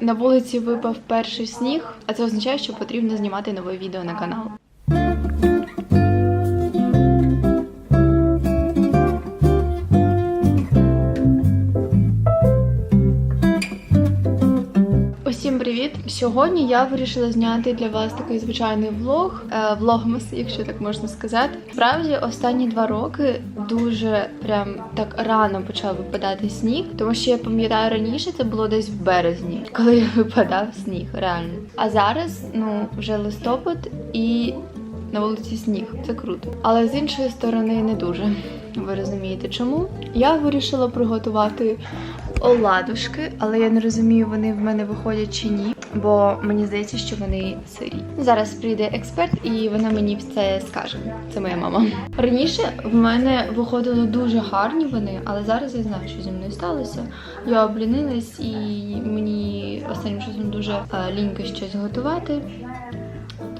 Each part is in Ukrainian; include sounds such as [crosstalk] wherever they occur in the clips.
На вулиці випав перший сніг, а це означає, що потрібно знімати нове відео на канал. Сьогодні я вирішила зняти для вас такий звичайний влог, е, влогмас, якщо так можна сказати. Справді, останні два роки дуже прям так рано почав випадати сніг, тому що я пам'ятаю раніше це було десь в березні, [laughs] коли випадав сніг, реально. А зараз, ну, вже листопад і на вулиці сніг. Це круто. Але з іншої сторони не дуже. Ви розумієте, чому? Я вирішила приготувати оладушки, але я не розумію, вони в мене виходять чи ні, бо мені здається, що вони сирі. Зараз прийде експерт, і вона мені все скаже. Це моя мама. Раніше в мене виходили дуже гарні вони, але зараз я знаю, що зі мною сталося. Я облінилась і мені останнім часом дуже е, лінько щось готувати.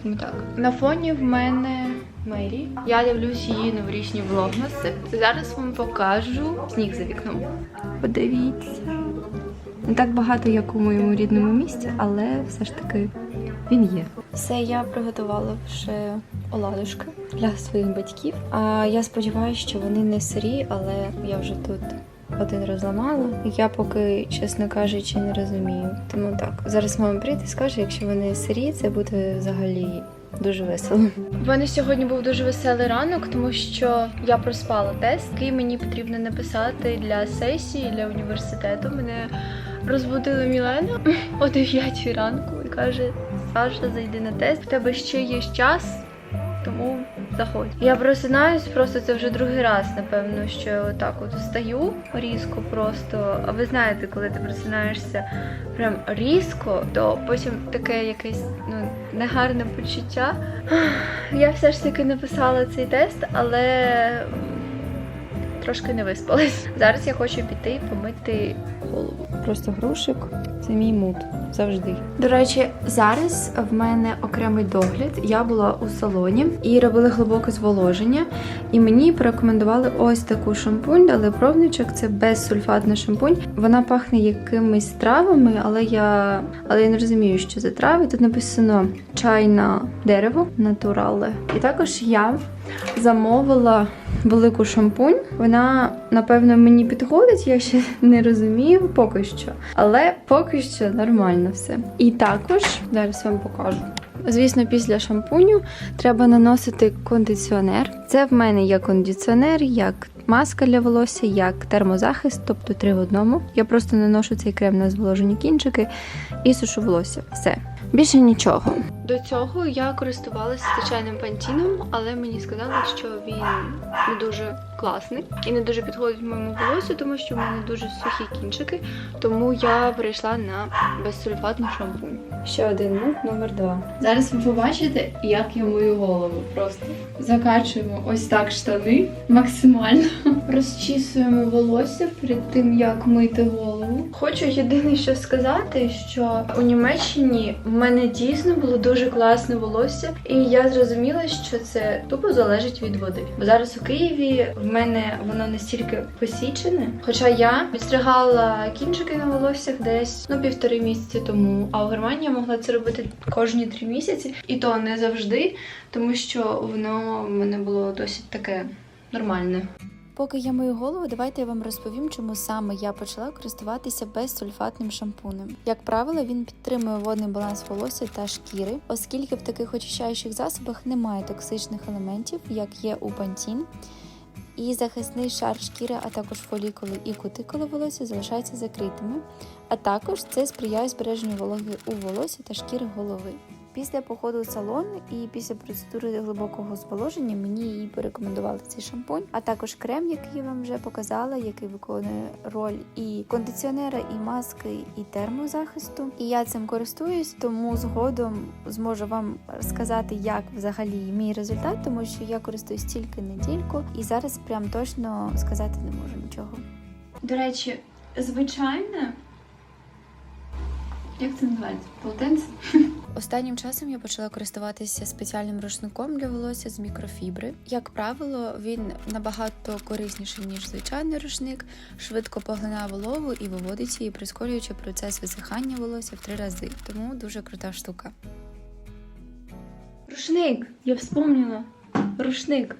Тому так. На фоні в мене Мері. Я дивлюсь її новорічні влогмаси. Зараз вам покажу сніг за вікном. Подивіться. Не так багато, як у моєму рідному місті, але все ж таки він є. Все, я приготувала вже оладушки для своїх батьків. А я сподіваюся, що вони не сирі, але я вже тут один розламала. Я поки, чесно кажучи, не розумію. Тому так, зараз мама прийде і скаже, якщо вони сирі, це буде взагалі. Дуже весело. У мене сьогодні був дуже веселий ранок, тому що я проспала тест, який мені потрібно написати для сесії для університету. Мене розбудила Мілена [laughs] о 9 ранку і каже: Саша, зайди на тест. У тебе ще є час, тому заходь. Я просинаюсь, просто це вже другий раз, напевно, що так от встаю різко просто. А ви знаєте, коли ти просинаєшся прям різко, то потім таке якесь ну негарне почуття. Я все ж таки написала цей тест, але трошки не виспалась. Зараз я хочу піти помити голову. Просто грушик це мій мут завжди. До речі, зараз в мене окремий догляд. Я була у салоні і робили глибоке зволоження. І мені порекомендували ось таку шампунь, але пробничок це безсульфатна шампунь. Вона пахне якимись травами, але я але я не розумію, що це трави. Тут написано чайне дерево натурале. І також я замовила велику шампунь. Вона, напевно, мені підходить, я ще [laughs] не розумію поки що. Але поки що нормально все. І також зараз вам покажу. Звісно, після шампуню треба наносити кондиціонер. Це в мене є кондиціонер, як маска для волосся, як термозахист, тобто три в одному. Я просто наношу цей крем на зволожені кінчики і сушу волосся. Все. Більше нічого. До цього я користувалася звичайним пантіном, але мені сказали, що він не дуже класний і не дуже підходить моєму волосю, тому що в мене дуже сухі кінчики. Тому я перейшла на безсульфатну шампунь. Ще один мут номер два. Зараз ви побачите, як я мою голову. Просто закачуємо ось так штани максимально. Розчісуємо волосся перед тим, як мити голову. Хочу єдине, що сказати, що у Німеччині в мене дійсно було дуже класне волосся, і я зрозуміла, що це тупо залежить від води. Бо зараз у Києві в мене воно настільки посічене. Хоча я відстригала кінчики на волоссях десь ну півтори місяці тому. А у Германії я могла це робити кожні три місяці, і то не завжди, тому що воно в мене було досить таке нормальне. Поки я мою голову, давайте я вам розповім, чому саме я почала користуватися безсульфатним шампунем. Як правило, він підтримує водний баланс волосся та шкіри, оскільки в таких очищаючих засобах немає токсичних елементів, як є у пантін. І захисний шар шкіри, а також фолікули і кутикули волосся залишаються закритими. А також це сприяє збереженню вологи у волосі та шкіри голови. Після походу в салон і після процедури глибокого зволоження мені її порекомендували цей шампунь, а також крем, який я вам вже показала, який виконує роль і кондиціонера, і маски, і термозахисту. І я цим користуюсь, тому згодом зможу вам сказати, як взагалі мій результат, тому що я користуюсь тільки недільку, і зараз прям точно сказати не можу нічого. До речі, звичайне. Як це називається? Полотенце? Останнім часом я почала користуватися спеціальним рушником для волосся з мікрофібри. Як правило, він набагато корисніший ніж звичайний рушник, швидко поглинає вологу і виводить її, прискорюючи процес висихання волосся в три рази. Тому дуже крута штука. Рушник! Я вспомнила. Рушник.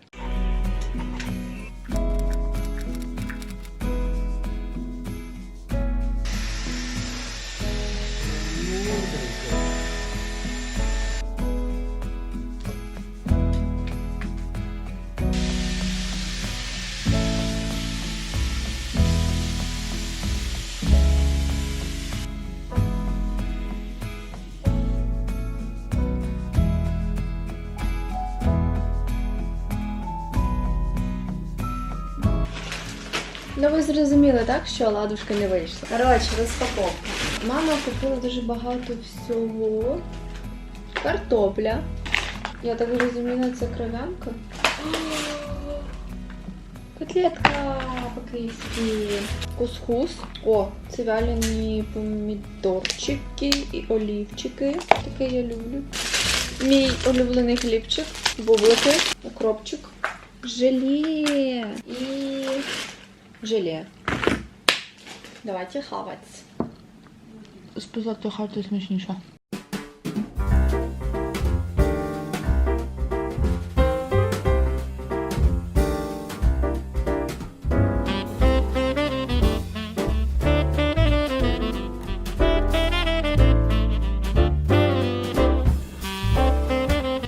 Ну ви зрозуміли, так, що ладушка не вийшла. Коротше, розпаковка. Мама купила дуже багато всього. Картопля. Я так зрозуміла, це кров'янка. [gasps] Котлетка по-київськи. Кускус. О, це вялені помідорчики і олівчики. Таке я люблю. Мій улюблений хлібчик, бублики, укропчик, желе і желе. Давайте хавать. Списати хати смачніше.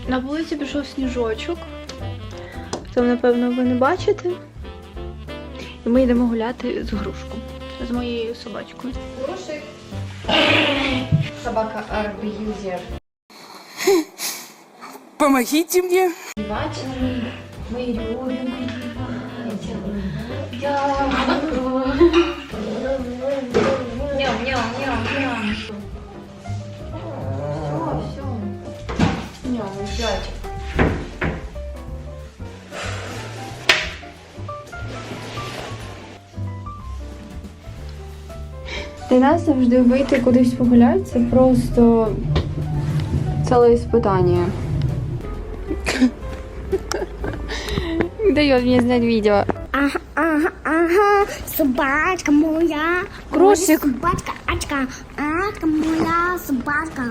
На вулиці пішов сніжочок. Це, напевно, ви не бачите. І ми йдемо гуляти з грушку. З моєю собачкою. Грушик. Собака арб'юзер. Помогите мне. Бачили, ми любимо. Ням-ням-ням-ням. Для нас завжди вийти кудись погуляти це просто ціле іспитання. [laughs] Дает мне знать видео. Ага, ага, ага, собачка моя. Кросик. Моя Собачка, ачка, ачка моя собачка.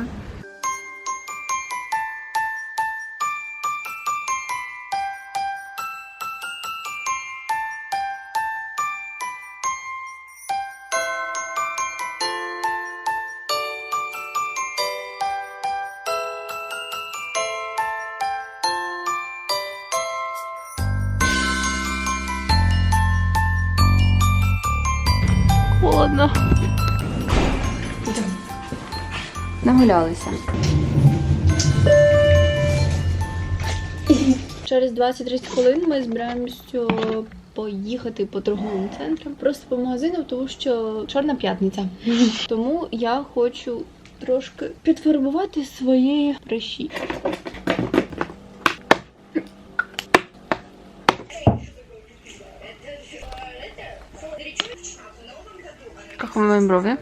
Холодно. Нагулялися. Через 20-30 хвилин ми збираємося поїхати по торговим центрам, просто по магазинам, тому що чорна п'ятниця. Тому я хочу трошки підфарбувати свої прищі. Вам мої?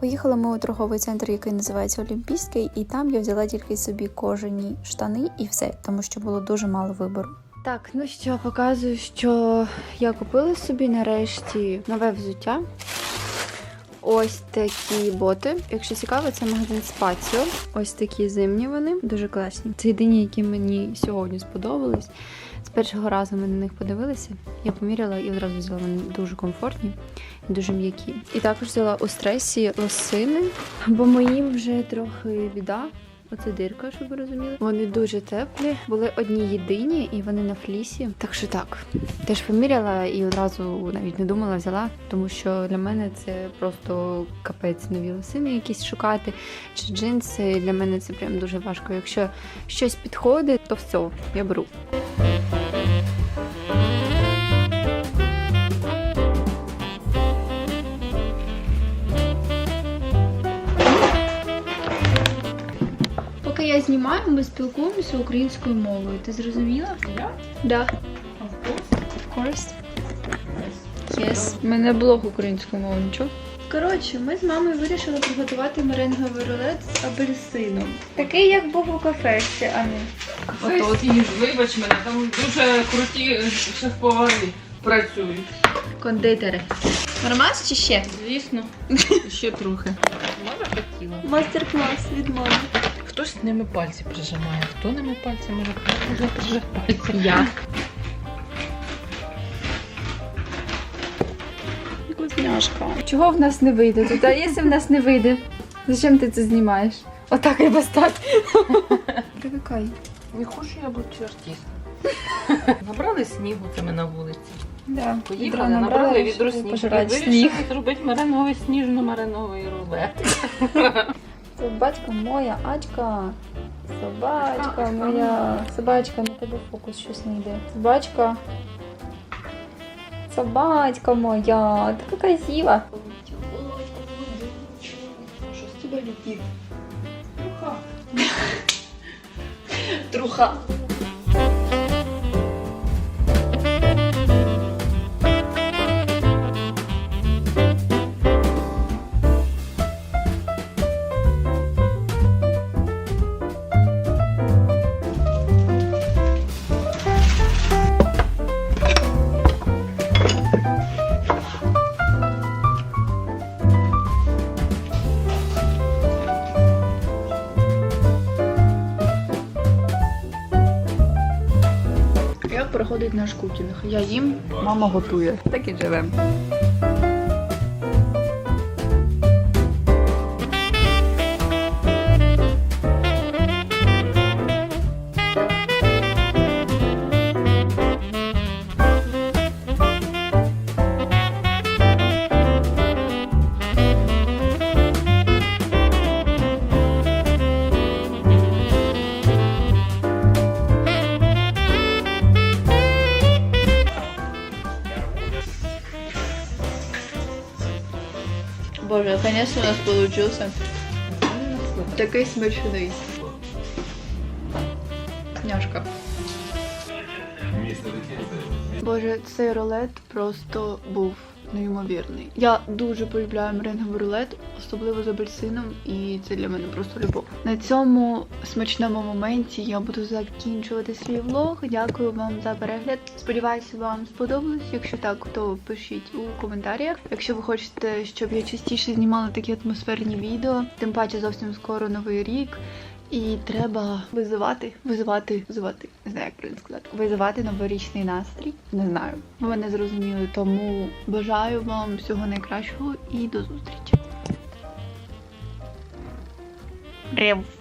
Поїхали ми у торговий центр, який називається Олімпійський, і там я взяла тільки собі кожані штани і все, тому що було дуже мало вибору. Так, ну що, показую, що я купила собі нарешті нове взуття. Ось такі боти. Якщо цікаво, це магазин Спаціо. Ось такі зимні вони, дуже класні. Це єдині, які мені сьогодні сподобались. З першого разу ми на них подивилися. Я поміряла і одразу взяла вони дуже комфортні і дуже м'які. І також взяла у стресі лосини, бо мої вже трохи біда. Оце дирка, щоб ви розуміли. Вони дуже теплі, були одні єдині, і вони на флісі. Так що так, теж поміряла і одразу навіть не думала, взяла, тому що для мене це просто капець нові лосини якісь шукати чи джинси. Для мене це прям дуже важко. Якщо щось підходить, то все, я беру. Я знімаю, ми спілкуємося українською мовою. Ти зрозуміла? Я? Да. Of course. Yes. У мене блог українською мовою, нічого. Коротше, ми з мамою вирішили приготувати меренговий рулет з апельсином. Такий, як був у кафешці, а не. Ото от їж, вибач мене, там дуже круті шеф-повари працюють. Кондитери. Нормас чи ще? Звісно, [laughs] ще трохи. Може хотіла. Мастер-клас від мами. Хтось ними пальці прижимає, хто ними пальці може прижати пальці? Я. Вкусняшка. Чого в нас не вийде тут? А якщо в нас не вийде? Зачем ти це знімаєш? Отак і достати. Привикай. Не хочу я бути артист. Набрали снігу це ми на вулиці. Да. Поїхали, набрали відро снігу. пожирати Вирішили зробити мариновий сніжно-мариновий рулет. [laughs] Собачка моя, Ачка. Собачка моя. Собачка, на тебе фокус щось не йде. Собачка. Собачка моя. Така красива. Що з тебе летить? Труха. Труха. Проходить наш кукінг? Я їм, мама готує. Так і живемо. Конечно, у нас получился такий смачний. Няшка. Боже, цей рулет просто був неймовірний. Я дуже полюбляю меренговий рулет, особливо з апельсином, і це для мене просто любов. На цьому смачному моменті я буду закінчувати свій влог. Дякую вам за перегляд. Сподіваюся, вам сподобалось. Якщо так, то пишіть у коментарях. Якщо ви хочете, щоб я частіше знімала такі атмосферні відео, тим паче зовсім скоро новий рік. І треба визивати, визивати, визивати, не знаю, як правильно сказати, визивати новорічний настрій. Не знаю. Ви мене зрозуміли, тому бажаю вам всього найкращого і до зустрічі. Рев.